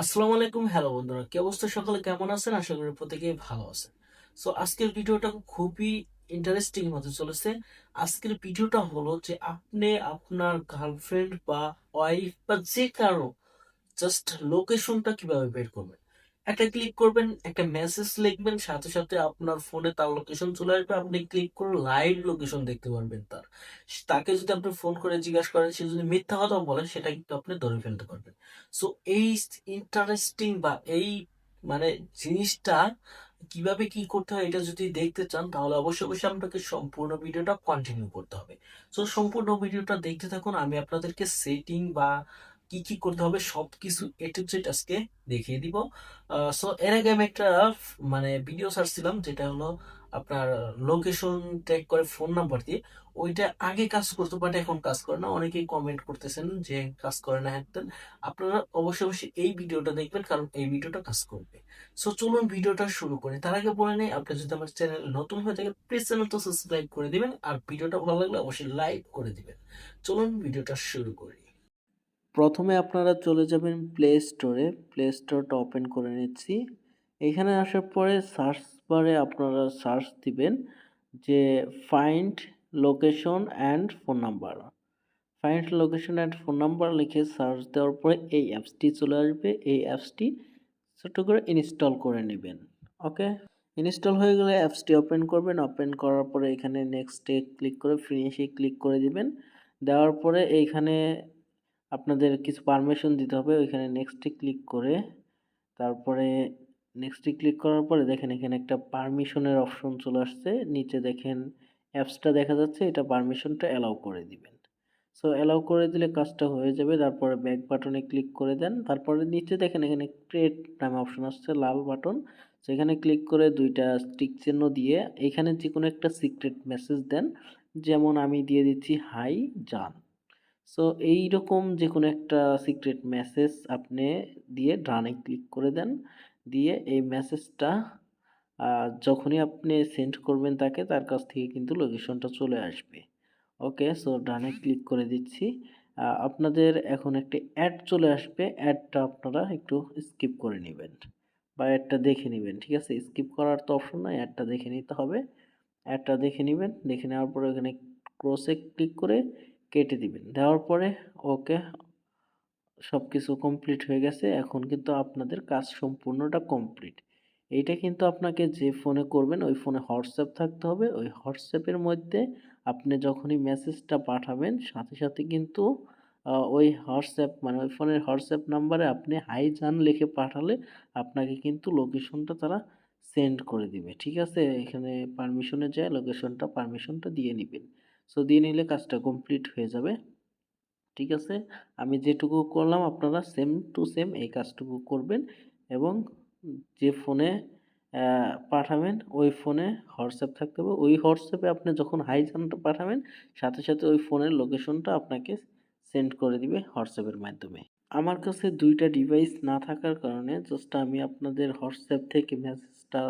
আসসালামু আলাইকুম, হ্যালো বন্ধুরা। কি অবস্থা? সকালে কেমন আছেন? আশা করি প্রত্যেকেই ভালো আছেন। সো আজকের ভিডিওটা খুবই ইন্টারেস্টিং হতে চলেছে। আজকের ভিডিওটা হলো যে আপনি, আপনার গার্লফ্রেন্ড বা ওয়াইফ বা যে কারও জাস্ট লোকেশনটা কীভাবে বের করবেন। একটা ক্লিক করবেন, একটা মেসেজ লিখবেন, সাথে সাথে আপনার ফোনে তার লোকেশন চলে আসবে। আপনি ক্লিক করে লাইভ লোকেশন দেখতে পারবেন তার। তাকে যদি আপনি ফোন করে জিজ্ঞাসা করেন, সে যদি মিথ্যা কথা বলে, সেটা কিন্তু আপনি ধরে ফেলতে পারবেন। সো এই ইন্টারেস্টিং বা এই মানে জিনিসটা কীভাবে কি করতে হয়, এটা যদি দেখতে চান, তাহলে অবশ্যই অবশ্যই আপনাকে সম্পূর্ণ ভিডিওটা কন্টিনিউ করতে হবে। সো সম্পূর্ণ ভিডিওটা দেখতে থাকুন। আমি আপনাদেরকে সেটিং বা কি কি করতে হবে সব কিছু এ টু জেড আজকে দেখিয়ে দিব। সো এর আগে আমি একটা মানে ভিডিও ছাড়ছিলাম যেটা হলো আপনার লোকেশন ট্র্যাক করে ফোন নাম্বার দিয়ে। ওইটা আগে কাজ করতো বাট এখন কাজ করে না। অনেকেই কমেন্ট করতেছেন যে কাজ করে না একদম। আপনারা অবশ্যই অবশ্যই এই ভিডিওটা দেখবেন, কারণ এই ভিডিওটা কাজ করবে। সো চলুন ভিডিওটা শুরু করি। তার আগে বলে নেই, আপনি যদি আমার চ্যানেল নতুন হয়ে থাকে প্লিজ চ্যানেলটা সাবস্ক্রাইব করে দিবেন। আর ভিডিওটা ভালো লাগলে অবশ্যই লাইক করে দিবেন। চলুন ভিডিওটা শুরু করি। প্রথমে আপনারা চলে যাবেন প্লে স্টোরে প্লে স্টোরটা ওপেন করে নিচ্ছি। এখানে আসার পরে সার্চ বারে আপনারা সার্চ দিবেন যে find location and phone number find location and phone number লিখে সার্চ দেওয়ার পরে এই অ্যাপসটি চলে আসবে। এই অ্যাপসটি ছোট্ট করে ইনস্টল করে নেবেন। ওকে ইনস্টল হয়ে গেলে অ্যাপসটি ওপেন করবেন। ওপেন করার পরে এখানে নেক্সটে ক্লিক করে ফিনিশে ক্লিক করে দিবেন। দেওয়ার পরে এইখানে আপনাদের কিছু পারমিশন দিতে হবে, ওইখানে নেক্সটে ক্লিক করে, তারপরে নেক্সটে ক্লিক করার পরে দেখেন এখানে একটা পারমিশনের অপশন চলে আসছে, নিচে দেখেন অ্যাপসটা দেখা যাচ্ছে, এটা পারমিশনটা অ্যালাউ করে দিবেন। সো অ্যালাউ করে দিলে কাজটা হয়ে যাবে, তারপরে ব্যাক বাটনে ক্লিক করে দেন, তারপরে নিচে দেখেন এখানে ক্রিয়েট নামে অপশন আসছে, লাল বাটন সেখানে ক্লিক করে দুইটা স্টিক চিহ্ন দিয়ে এখানে যে কোনো একটা সিক্রেট মেসেজ দেন, যেমন আমি দিয়ে দিচ্ছি হাই জান সো এইরকম যে কোনো একটা সিক্রেট মেসেজ আপনি দিয়ে ডানে ক্লিক করে দেন। দিয়ে এই মেসেজটা যখনই আপনি সেন্ড করবেন তাকে, তার কাছ থেকে কিন্তু লোকেশনটা চলে আসবে। ওকে সো ডানে ক্লিক করে দিচ্ছি। আপনাদের এখন একটি অ্যাড চলে আসবে। অ্যাডটা আপনারা একটু স্কিপ করে নেবেন বা অ্যাডটা দেখে নেবেন, ঠিক আছে? স্কিপ করার তো অপশন নয় অ্যাডটা দেখে নিতে হবে। অ্যাডটা দেখে নেবেন। দেখে নেওয়ার পরে এখানে ক্রসে ক্লিক করে কেটে দিবেন। দেওয়ার পরে ওকে সব কিছু কমপ্লিট হয়ে গেছে। এখন কিন্তু আপনাদের কাজ সম্পূর্ণটা কমপ্লিট এইটা কিন্তু আপনাকে যে ফোনে করবেন, ওই ফোনে হোয়াটসঅ্যাপ থাকতে হবে। ওই হোয়াটসঅ্যাপের মধ্যে আপনি যখনই মেসেজটা পাঠাবেন, সাথে সাথে কিন্তু ওই হোয়াটসঅ্যাপ মানে ওই ফোনের হোয়াটসঅ্যাপ নাম্বারে আপনি হাই জান লিখে পাঠালে আপনাকে কিন্তু লোকেশনটা তারা সেন্ড করে দিবে। ঠিক আছে? এখানে পারমিশনে যায় লোকেশনটা পারমিশনটা দিয়ে নেবেন। সো দিয়ে নিলে কাজটা কমপ্লিট হয়ে যাবে। ঠিক আছে? আমি যেটুকু করলাম, আপনারা সেম টু সেম এই কাজটুকু করবেন এবং যে ফোনে পাঠাবেন, ওই ফোনে হোয়াটসঅ্যাপ থাকতে হবে। ওই হোয়াটসঅ্যাপে আপনি যখন হাই জানটা পাঠাবেন, সাথে সাথে ওই ফোনের লোকেশনটা আপনাকে সেন্ড করে দিবে হোয়াটসঅ্যাপের মাধ্যমে। আমার কাছে দুইটা ডিভাইস না থাকার কারণে জাস্ট আমি আপনাদের হোয়াটসঅ্যাপ থেকে মেসেজটা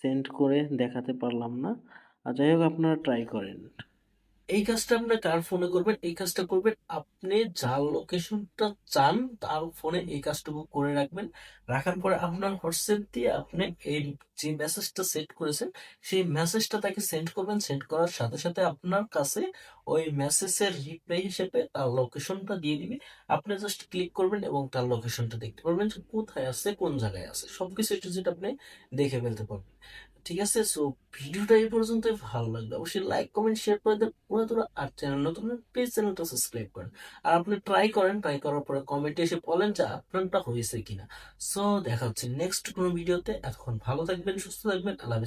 সেন্ড করে দেখাতে পারলাম না। আর যাই হোক, আপনারা ট্রাই করেন। এই কাজটা আপনার কার ফোনে করবেন? এই কাজটা করবেন আপনি যার লোকেশনটা চান তার ফোনে এই কাজটুকু করে রাখবেন। রাখার পরে আপনার হোয়াটসঅ্যাপ দিয়ে আপনি এই যে মেসেজটা সেট করেছেন, সেই মেসেজটা তাকে সেন্ড করবেন। সেন্ড করার সাথে সাথে আপনার কাছে ওই মেসেজের রিপ্লাই হিসেবে তার লোকেশনটা দিয়ে দিবে। আপনি জাস্ট ক্লিক করবেন এবং তার লোকেশনটা দেখতে পারবেন যে কোথায় আছে, কোন জায়গায় আছে। সবকিছু একটু যেটা আপনি দেখে ফেলতে পারবেন। ঠিক আছে সো ভিডিওটা এই পর্যন্ত ভালো লাগবে অবশ্যই লাইক কমেন্ট শেয়ার করে দেন। তোরা আর চ্যানেল নতুন প্লিজ চ্যানেলটা সাবস্ক্রাইব করেন। আর আপনি ট্রাই করেন ট্রাই করার পরে কমেন্টে এসে বলেন যে আপনারটা হয়েছে কিনা। সো দেখা হচ্ছে নেক্সট কোনো ভিডিওতে এতক্ষণ ভালো থাকবেন, সুস্থ থাকবেন। আল্লাহ